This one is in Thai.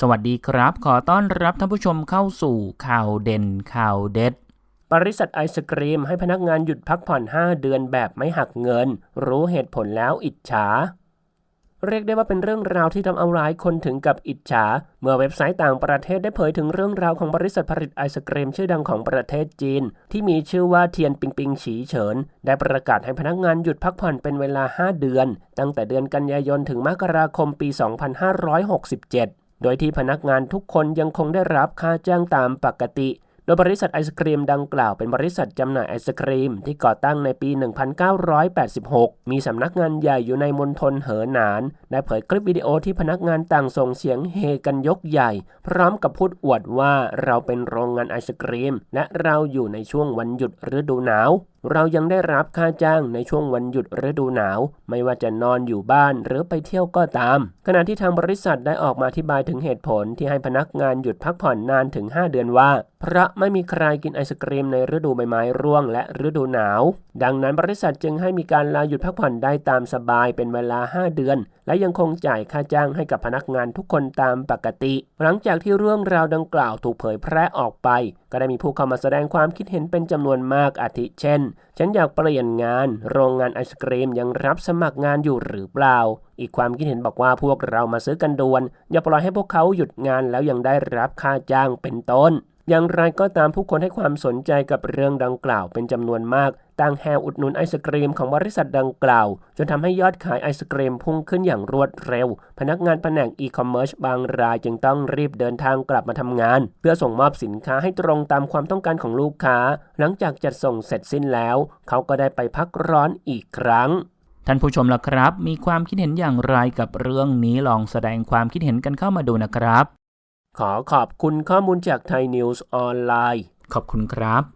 สวัสดีครับ ขอต้อนรับท่านผู้ชมเข้าสู่ข่าวเด่นข่าวเด็ด บริษัทไอศกรีมให้พนักงานหยุดพักผ่อน 5 เดือนแบบไม่หักเงิน รู้เหตุผลแล้วอิจฉา เรียกได้ว่าเป็นเรื่องราวที่ทำเอาหลายคนถึงกับอิจฉา เมื่อเว็บไซต์ต่างประเทศได้เผยถึงเรื่องราวของบริษัทผลิตไอศกรีมชื่อดังของประเทศจีน ที่มีชื่อว่าเทียนปิงปิงฉีเฉิน ได้ประกาศให้พนักงานหยุดพักผ่อนเป็นเวลา 5 เดือน ตั้งแต่เดือนกันยายนถึงมกราคมปี 2567 โดยที่พนักงานทุกคนยังคงได้รับค่าจ้างตามปกติ โดยบริษัทไอศครีมดังกล่าวเป็นบริษัทจำหน่ายไอศครีมที่ก่อตั้งในปี 1986 มีสำนักงานใหญ่อยู่ในมณฑลเหอหนาน ได้เผยคลิปวิดีโอที่พนักงานต่างส่งเสียงเฮกันยกใหญ่ พร้อมกับพูดอวดว่าเราเป็นโรงงานไอศครีม และเราอยู่ในช่วงวันหยุดฤดูหนาว เรายังได้รับค่าจ้างในช่วงวันหยุดฤดูหนาว ไม่ว่าจะนอนอยู่บ้านหรือไปเที่ยวก็ตาม ขณะที่ทางบริษัทได้ออกมาอธิบายถึงเหตุผลที่ให้พนักงานหยุดพักผ่อนนานถึง 5 เดือนว่า เพราะไม่มีใครกินไอศกรีมในฤดูใบไม้ร่วงและฤดูหนาว ดังนั้นบริษัทจึงให้มีการลาหยุดพักผ่อนได้ตามสบายเป็นเวลา 5 เดือน และยังคงจ่ายค่าจ้างให้กับพนักงานทุกคนตามปกติ หลังจากที่เรื่องราวดังกล่าวถูกเผยแพร่ออกไปก็ได้มีผู้เข้ามาแสดงความคิดเห็นเป็นจำนวนมากอาทิเช่น ฉันอยากเปลี่ยนงาน โรงงานไอศกรีมยังรับสมัครงานอยู่หรือเปล่า อีกความคิดเห็นบอกว่าพวกเรามาซื้อกันด่วน อย่าปล่อยให้พวกเขาหยุดงานแล้วยังได้รับค่าจ้างเป็นต้น อย่างไรก็ตามผู้คนให้ความสนใจกับเรื่องดังกล่าวเป็นจำนวนมาก ต่างแห่อุดหนุนไอศกรีมของบริษัทดังกล่าว จนทำให้ยอดขายไอศกรีมพุ่งขึ้นอย่างรวดเร็ว พนักงานแผนกอีคอมเมิร์ซบางรายจึงต้องรีบเดินทางกลับมาทำงาน เพื่อส่งมอบสินค้าให้ตรงตามความต้องการของลูกค้า หลังจากจัดส่งเสร็จสิ้นแล้ว เขาก็ได้ไปพักร้อนอีกครั้งท่านผู้ชมล่ะครับ มีความคิดเห็นอย่างไรกับเรื่องนี้ลองแสดงความคิดเห็นกันเข้ามาดูนะครับ ขอขอบคุณข้อมูลจากไทยนิวส์ออนไลน์ ขอบคุณครับ